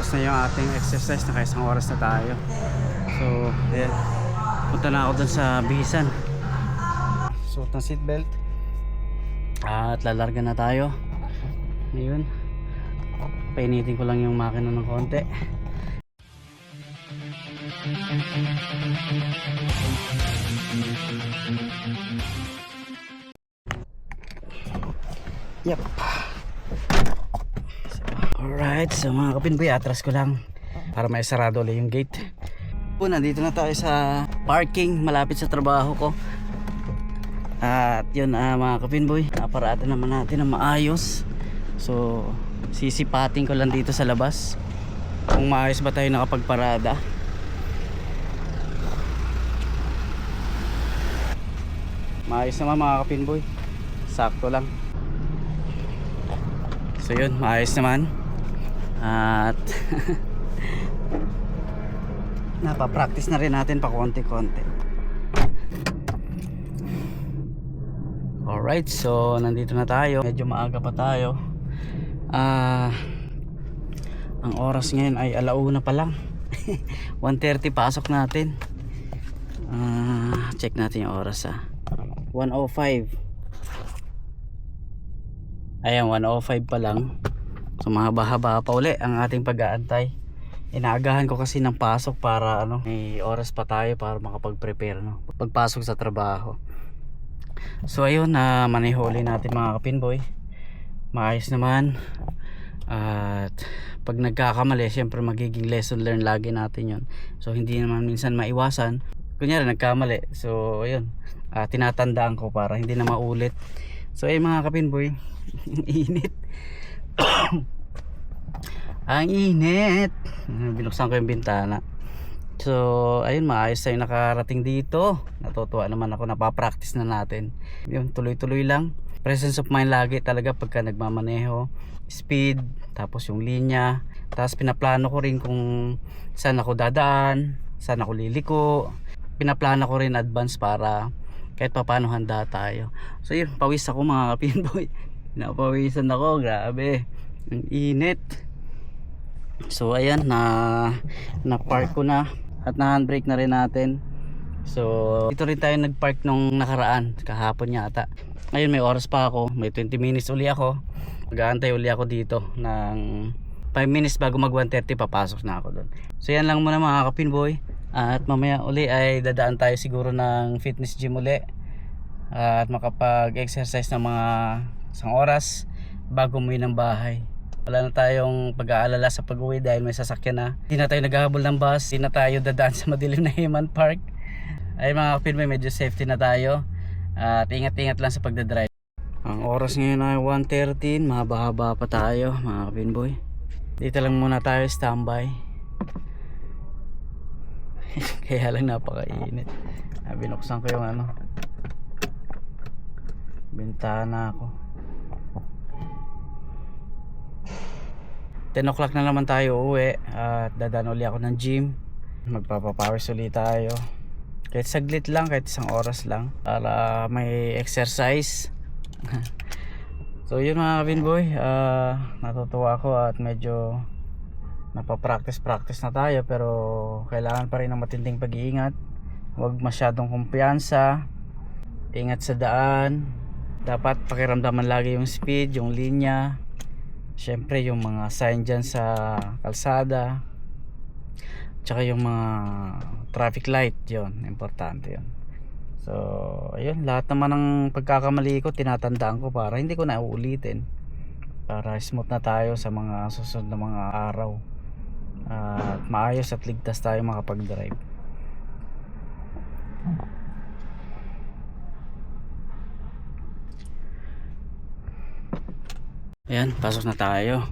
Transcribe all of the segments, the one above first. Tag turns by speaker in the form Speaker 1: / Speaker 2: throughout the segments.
Speaker 1: Tapos na yung ating exercise, naka isang oras na tayo. So, ayan. Punta na ako dun sa bihisan. Suot ng seatbelt. At lalarga na tayo. Ayun. Painitin ko lang yung makina ng konti. Yep. Alright, so mga kapinboy, atras ko lang para may sarado ulit yung gate. Po, nandito na tayo sa parking malapit sa trabaho ko. At yun ah, mga kapinboy, naparada naman natin na maayos. So, sisipating ko lang dito sa labas. Kung maayos ba tayo nakapagparada. Maayos naman mga kapinboy. Sakto lang. So yun, maayos naman. At napapractice na rin natin pa konti-konti. Alright, so nandito na tayo. Medyo maaga pa tayo. Ah, ang oras ngayon ay alauna pa lang. 1.30 pasok natin. Ah, check natin yung oras ah. 1.05 Ayan, 1.05 pa lang. So mahaba-haba pa uli ang ating pag-aantay. Inaagahan ko kasi ng pasok para ano, may oras pa tayo para makapag-prepare no. Pagpasok sa trabaho. So ayun, na uh, maneho natin mga kapinboy. Maayos naman. At pag nagkakamali, syempre magiging lesson learn lagi natin yon So hindi naman minsan maiwasan. Kunyari nagkamali. So ayun, uh, tinatandaan ko para hindi na maulit. So ayun mga kapinboy, init. ang init. Binuksan ko yung bintana. So, ayun, maayos tayo nakarating dito. Natutuwa naman ako, napapractice na natin. Yun, tuloy-tuloy lang. Presence of mind lagi talaga pagka nagmamaneho. Speed, tapos yung linya. Tapos pinaplano ko rin kung saan ako dadaan, saan ako liliko. Pinaplano ko rin advance para kahit paano handa tayo. So yun, pawis ako mga kapinboy. Napawisan ako, grabe. Ang init. So ayan, na na park ko na at na handbrake na rin natin. So dito rin tayo nagpark nung nakaraan, kahapon yata. Ngayon may oras pa ako, may 20 minutes uli ako. Mag-aantay uli ako dito ng 5 minutes bago mag 1.30 papasok na ako doon. So yan lang muna mga kapinboy. At mamaya uli ay dadaan tayo siguro ng fitness gym uli. At makapag-exercise ng mga isang oras bago umuwi ng bahay. Wala na tayong pag-aalala sa pag-uwi dahil may sasakyan na. Hindi na tayo naghahabol ng bus. Hindi na tayo dadaan sa madilim na Heman Park. Ay mga kapinboy, medyo safety na tayo. At ingat-ingat lang sa pagdadrive. Ang oras ngayon ay 1.13. Mahaba-haba pa tayo mga kapinboy. Dito lang muna tayo standby. Kaya lang napakainit. Ah, binuksan ko yung ano. Bintana ako. 10 o'clock na naman tayo uwi at dadaan uli ako ng gym magpapapowers ulit tayo kahit saglit lang kahit isang oras lang para may exercise so yun mga kabinboy uh, natutuwa ako at medyo napapractice practice na tayo pero kailangan pa rin ng matinding pag-iingat. Huwag masyadong kumpiyansa. Ingat sa daan. Dapat pakiramdaman lagi yung speed yung linya. Syempre yung mga sign dyan sa kalsada. Tsaka yung mga traffic light yon importante yon so ayun lahat naman ng pagkakamali ko tinatandaan ko para hindi ko na uulitin para smooth na tayo sa mga susunod na mga araw at maayos at ligtas tayo makapag drive Ayan, pasok na tayo.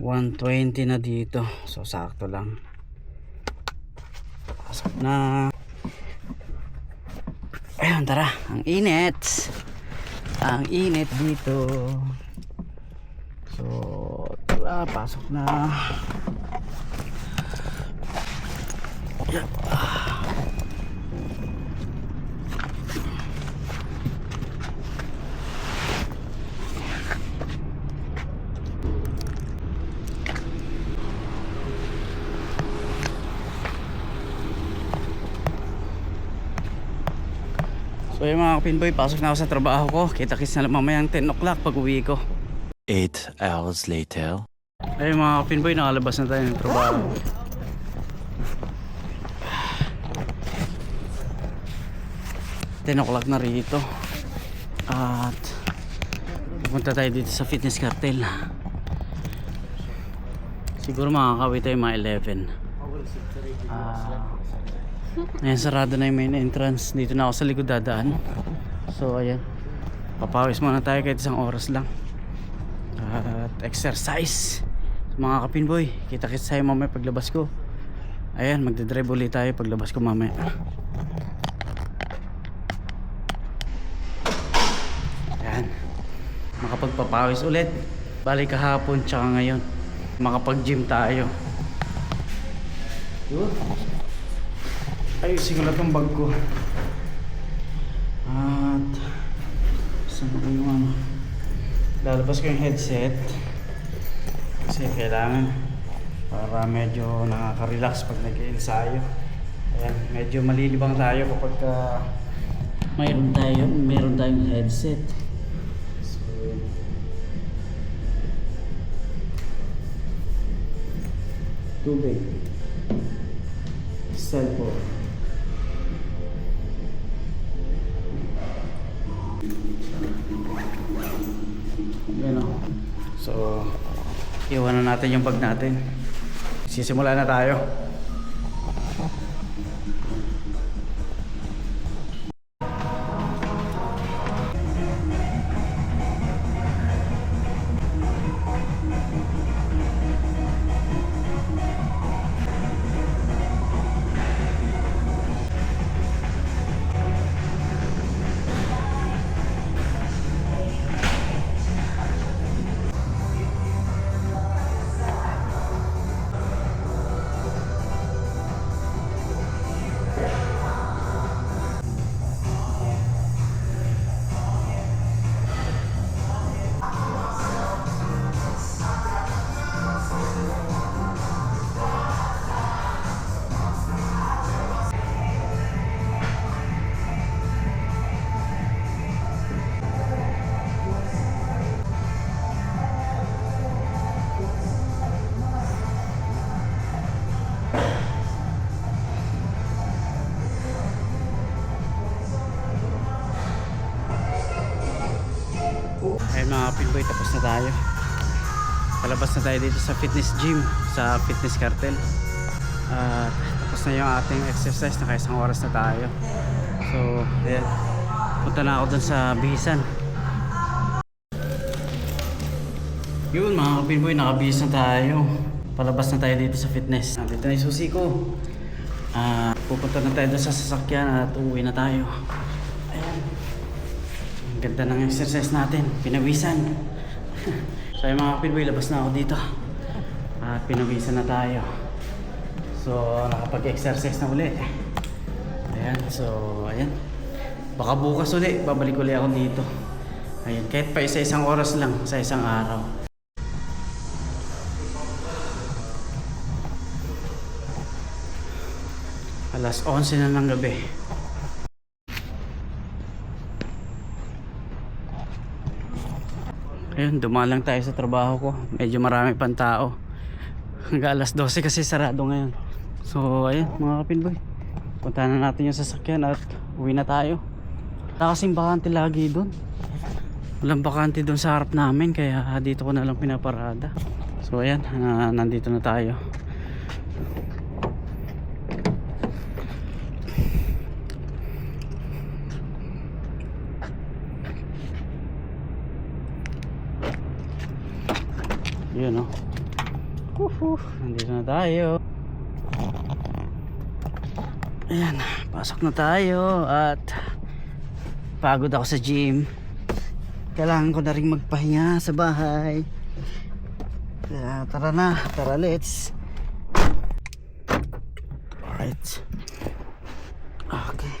Speaker 1: 120 na dito. So, sakto lang. Pasok na. Ayan, tara. Ang init. Ang init dito. So, tara, pasok na. So yung mga kapinboy, pasok na ako sa trabaho ko. Kita-kits na lang mamayang 10 o'clock pag uwi ko.
Speaker 2: 8 hours later.
Speaker 1: Ay mga kapinboy, nakalabas na tayo ng trabaho. Ten o'clock na rito. At pupunta tayo dito sa fitness cartel. Siguro makakawin tayo mga 11. Ah, Ayan, sarado na yung main entrance. Dito na ako sa likod dadaan. So, ayan. Papawis muna tayo kahit isang oras lang. At exercise. Mga kapinboy, kita-kits tayo mamaya paglabas ko. Ayan, magdadrive ulit tayo paglabas ko mamaya. Ayan. Makapagpapawis ulit. Balik kahapon tsaka ngayon. Makapag-gym tayo. Yun. Ayusin ko na itong bag ko. At saan ko yung ano? Lalabas ko yung headset. Kasi kailangan para medyo nakaka-relax pag nag-ensayo. Ayan, medyo malilibang tayo kapag ka mayroon tayo, mayroon tayong headset. Tubig. Cellphone. Yan o. So, iwanan natin yung bag natin. Sisimula na tayo. Tapos na tayo. Palabas na tayo dito sa fitness gym, sa fitness cartel. At tapos na yung ating exercise, naka isang oras na tayo. So, ayan. Punta na ako dun sa bihisan. Yun mga kapinboy, nakabihis na tayo. Palabas na tayo dito sa fitness. Nandito na yung susi ko. Ah, pupunta na tayo dun sa sasakyan at uuwi na tayo. Ayan. Ang ganda ng exercise natin. Pinawisan. So yung mga pinboy, labas na ako dito. At pinawisan na tayo. So nakapag-exercise na uli. Ayan, so ayan. Baka bukas uli, babalik uli ako dito. Ayan, kahit pa isa-isang oras lang sa isang araw. Alas 11 na ng gabi. Ayun, dumaan lang tayo sa trabaho ko. Medyo marami pang tao. Hanggang alas 12 kasi sarado ngayon. So, ayun, mga kapinboy. Punta na natin yung sasakyan at uwi na tayo. Wala kasing bakante lagi doon. Walang bakante doon sa harap namin kaya dito ko na lang pinaparada. So, ayan, ah, nandito na tayo. Yun oh. Woohoo, nandito na tayo. Ayan, pasok na tayo at pagod ako sa gym. Kailangan ko na rin magpahinga sa bahay. Kaya tara na, tara let's. Alright. Okay.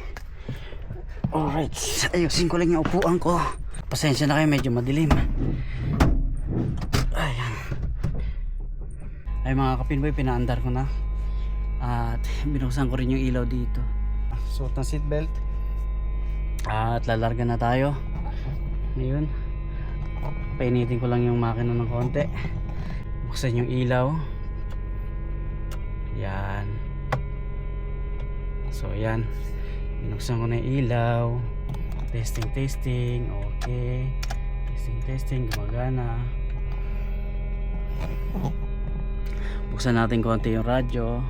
Speaker 1: Alright, ayusin ko lang yung upuan ko. Pasensya na kayo, medyo madilim. Ayan. Ay mga kapinboy, pinaandar ko na. At binuksan ko rin yung ilaw dito. Suot ng seatbelt. At lalarga na tayo. Ayun. Painitin ko lang yung makina ng konti. Buksan yung ilaw. Yan. So, yan. Binuksan ko na yung ilaw. Testing, testing. Okay. Testing, testing. Gumagana. Buksan natin konti yung radyo.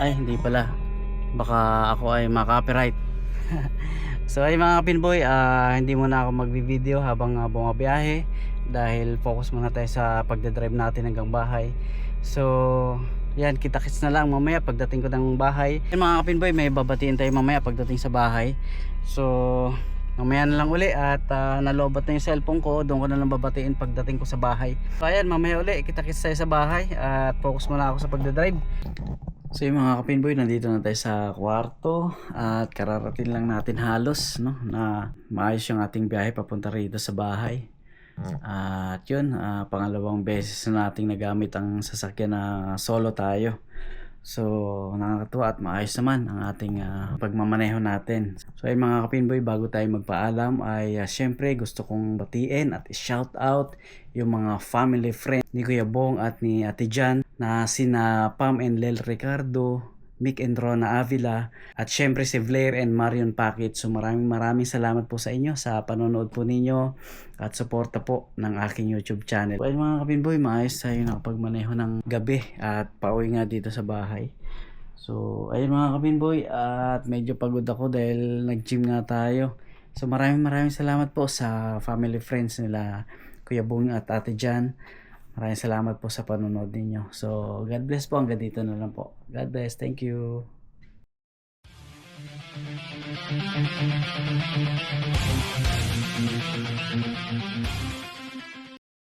Speaker 1: Ay, hindi pala. Baka ako ay ma-copyright. so ay mga pinboy, ah, hindi muna ako magbi-video habang uh, bumabiyahe dahil focus muna tayo sa pagdadrive natin hanggang bahay. So, yan, kita-kits na lang mamaya pagdating ko ng bahay. Yan mga kapinboy, may babatiin tayo mamaya pagdating sa bahay. So, mamaya na lang uli at uh, nalobat na yung cellphone ko. Doon ko na lang babatiin pagdating ko sa bahay. So, ayan, mamaya uli, kita-kits tayo sa bahay at focus muna ako sa pagdadrive. So yung mga kapinboy, nandito na tayo sa kwarto at kararating lang natin halos no, na maayos yung ating biyahe papunta rito sa bahay. At yun, ah, pangalawang beses na nating nagamit ang sasakyan na solo tayo. So nakakatuwa at maayos naman ang ating ah, pagmamaneho natin. So ay mga kapinboy, bago tayo magpaalam ay ah, syempre gusto kong batiin at shout out yung mga family friend ni Kuya Bong at ni Ate Jan na sina Pam and Lel Ricardo, Mick and Rona Avila, at syempre si Blair and Marion Packit. So maraming maraming salamat po sa inyo sa panonood po ninyo at suporta po ng aking YouTube channel. Well mga kapinboy, maayos tayo nakapagmaneho ng gabi at pauwi nga dito sa bahay. So ayun mga kapinboy at medyo pagod ako dahil nag-gym nga tayo. So maraming maraming salamat po sa family friends nila Kuya Bong at Ate Jan. Maraming salamat po sa panonood ninyo. So, God bless po. Hanggang dito na lang po. God bless. Thank you.